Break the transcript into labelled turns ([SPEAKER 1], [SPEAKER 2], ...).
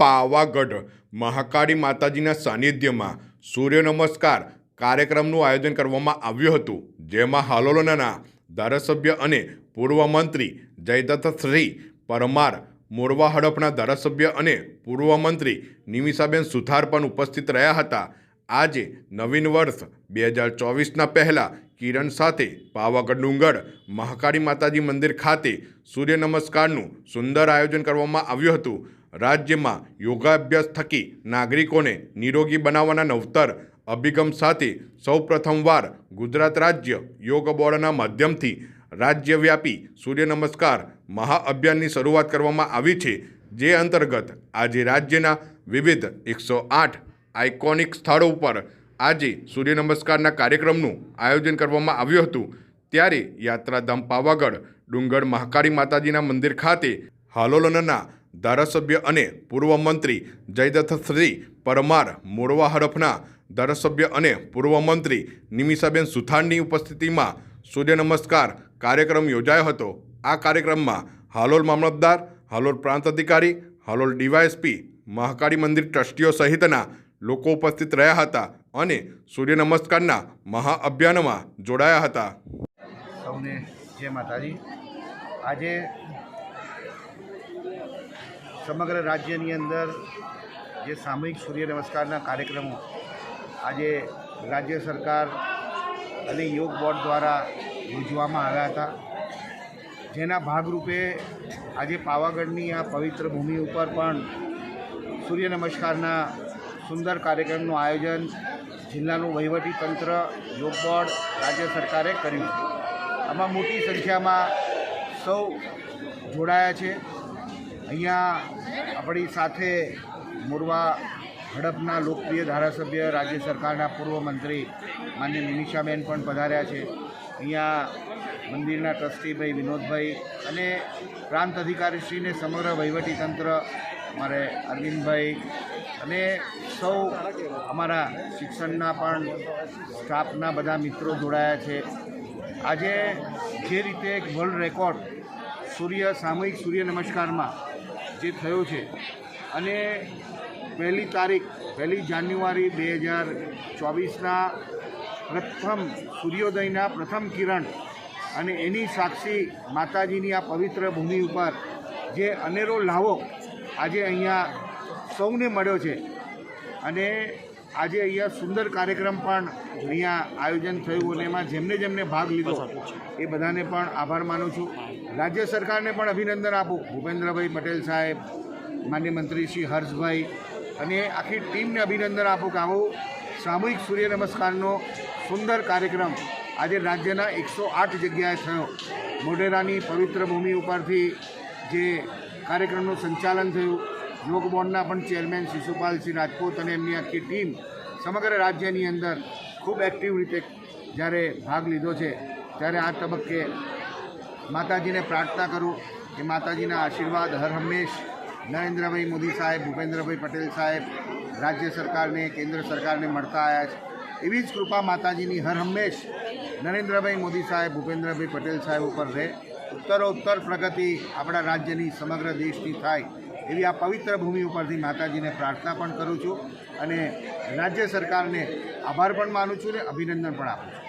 [SPEAKER 1] પાવાગઢ, મહાકાળી માતાજીના સાનિધ્યમાં સૂર્ય નમસ્કાર કાર્યક્રમનું આયોજન કરવામાં આવ્યું હતું. જેમાં હાલોલના ધારાસભ્ય અને પૂર્વ મંત્રી જયદત્તશ્રી પરમાર મોરવા હડફના ધારાસભ્ય અને પૂર્વ મંત્રી નિમિષાબેન સુથાર પણ ઉપસ્થિત રહ્યા હતા. આજે નવીન વર્ષ બે હજાર ચોવીસના પહેલાં કિરણ સાથે પાવાગઢ ડુંગર મહાકાળી માતાજી મંદિર ખાતે સૂર્ય નમસ્કારનું સુંદર આયોજન કરવામાં આવ્યું હતું. રાજ્યમાં યોગાભ્યાસ થકી નાગરિકોને નિરોગી બનાવવાના નવતર અભિગમ સાથે સૌ પ્રથમવાર ગુજરાત રાજ્ય યોગ બોર્ડના માધ્યમથી રાજ્યવ્યાપી સૂર્ય નમસ્કાર મહાઅભિયાનની શરૂઆત કરવામાં આવી છે, જે અંતર્ગત આજે રાજ્યના વિવિધ એકસો આઠ આઇકોનિક સ્થળો ઉપર આજે સૂર્ય નમસ્કારના કાર્યક્રમનું આયોજન કરવામાં આવ્યું હતું. ત્યારે યાત્રાધામ પાવાગઢ, ડુંગર મહાકાળી માતાજીના મંદિર ખાતે હાલોલના ધારાસભ્ય અને પૂર્વ મંત્રી જયદત્ત શ્રી પરમાર મોરવા હડફના ધારાસભ્ય અને પૂર્વ મંત્રી નિમિષાબેન સુથારની ઉપસ્થિતિમાં સૂર્ય નમસ્કાર કાર્યક્રમ યોજાયો હતો. આ કાર્યક્રમમાં હાલોલ મામલતદાર, હાલોલ પ્રાંત અધિકારી, હાલોલ ડીવાયએસપી, મહાકાળી મંદિર ટ્રસ્ટીઓ સહિતના લોકો ઉપસ્થિત રહ્યા હતા અને સૂર્ય નમસ્કારના મહાઅભિયાનમાં જોડાયા હતા.
[SPEAKER 2] સૌને જય માતાજી. આજે સમગ્ર રાજ્યની અંદર જે સામૂહિક સૂર્ય નમસ્કારના કાર્યક્રમો આજે રાજ્ય સરકાર અને યોગ બોર્ડ દ્વારા યોજવામાં આવ્યા હતા. જેના ભાગરૂપે આજે પાવાગઢની આ પવિત્ર ભૂમિ ઉપર પણ સૂર્ય નમસ્કારના સુંદર કાર્યક્રમનું આયોજન જિલ્લાનું વહીવટી તંત્ર, યોગ બોર્ડ, રાજ્ય સરકારે કર્યું આમાં મોટી સંખ્યામાં સૌ જોડાયા છે. અહીંયા આપણી સાથે મોરવા હડપના લોકપ્રિય ધારાસભ્ય, રાજ્ય સરકારના પૂર્વ મંત્રી, માન્ય મિનિષાબેન પણ પધાર્યા છે. અહીંયા મંદિરના ટ્રસ્ટીભાઈ વિનોદભાઈ અને પ્રાંત અધિકારીશ્રીને સમગ્ર વહીવટીતંત્ર, અમારે અરવિંદભાઈ અને સૌ અમારા શિક્ષણના પણ સ્ટાફના બધા મિત્રો જોડાયા છે. આજે જે રીતે એક વર્લ્ડ રેકોર્ડ સૂર્ય, સામૂહિક સૂર્ય નમસ્કારમાં જે થયો છે. અને પહેલી તારીખ, પહેલી જાન્યુઆરી બે હજાર ચોવીસના પ્રથમ સૂર્યોદયના પ્રથમ કિરણ અને એની સાક્ષી માતાજીની આ પવિત્ર ભૂમિ ઉપર જે અનેરો લાવો આજે અહીંયા સૌને મળ્યો છે. અને આજે અહીંયા સુંદર કાર્યક્રમ પણ અહીંયા આયોજન થયું અને એમાં જેમને જેમને ભાગ લીધો એ બધાને પણ આભાર માનું છું. રાજ્ય સરકારને પણ અભિનંદન આપું. ભૂપેન્દ્રભાઈ પટેલ સાહેબ માન્ય મંત્રી શ્રી હર્ષભાઈ અને આખી ટીમને અભિનંદન આપું કે આવો સામૂહિક સૂર્ય નમસ્કારનો સુંદર કાર્યક્રમ આજે રાજ્યના એકસો આઠ જગ્યાએ થયો. મોઢેરાની પવિત્ર ભૂમિ ઉપરથી જે કાર્યક્રમનું સંચાલન થયું યોગ બોર્ડના પણ ચેરમેન શિશુપાલસિંહ રાજપૂત અને એમની આખી ટીમ સમગ્ર રાજ્યની અંદર ખૂબ એક્ટિવ રીતે જ્યારે ભાગ લીધો છે, ત્યારે આ તબક્કે માતાજીને પ્રાર્થના કરું કે માતાજીના આશીર્વાદ હર હંમેશ નરેન્દ્રભાઈ મોદી સાહેબ, ભૂપેન્દ્રભાઈ પટેલ સાહેબ, રાજ્ય સરકારને, કેન્દ્ર સરકારને મળતા આવ્યા છે. એવી જ કૃપા માતાજીની હર હંમેશ નરેન્દ્રભાઈ મોદી સાહેબ, ભૂપેન્દ્રભાઈ પટેલ સાહેબ ઉપર રહે. ઉત્તરોત્તર પ્રગતિ આપણા રાજ્યની સમગ્ર દેશની થાય. એવી આ પવિત્ર ભૂમિ ઉપરથી માતાજીને પ્રાર્થના પણ કરું છું અને રાજ્ય સરકારને આભાર પણ માનું છું ને અભિનંદન પણ આપું છું.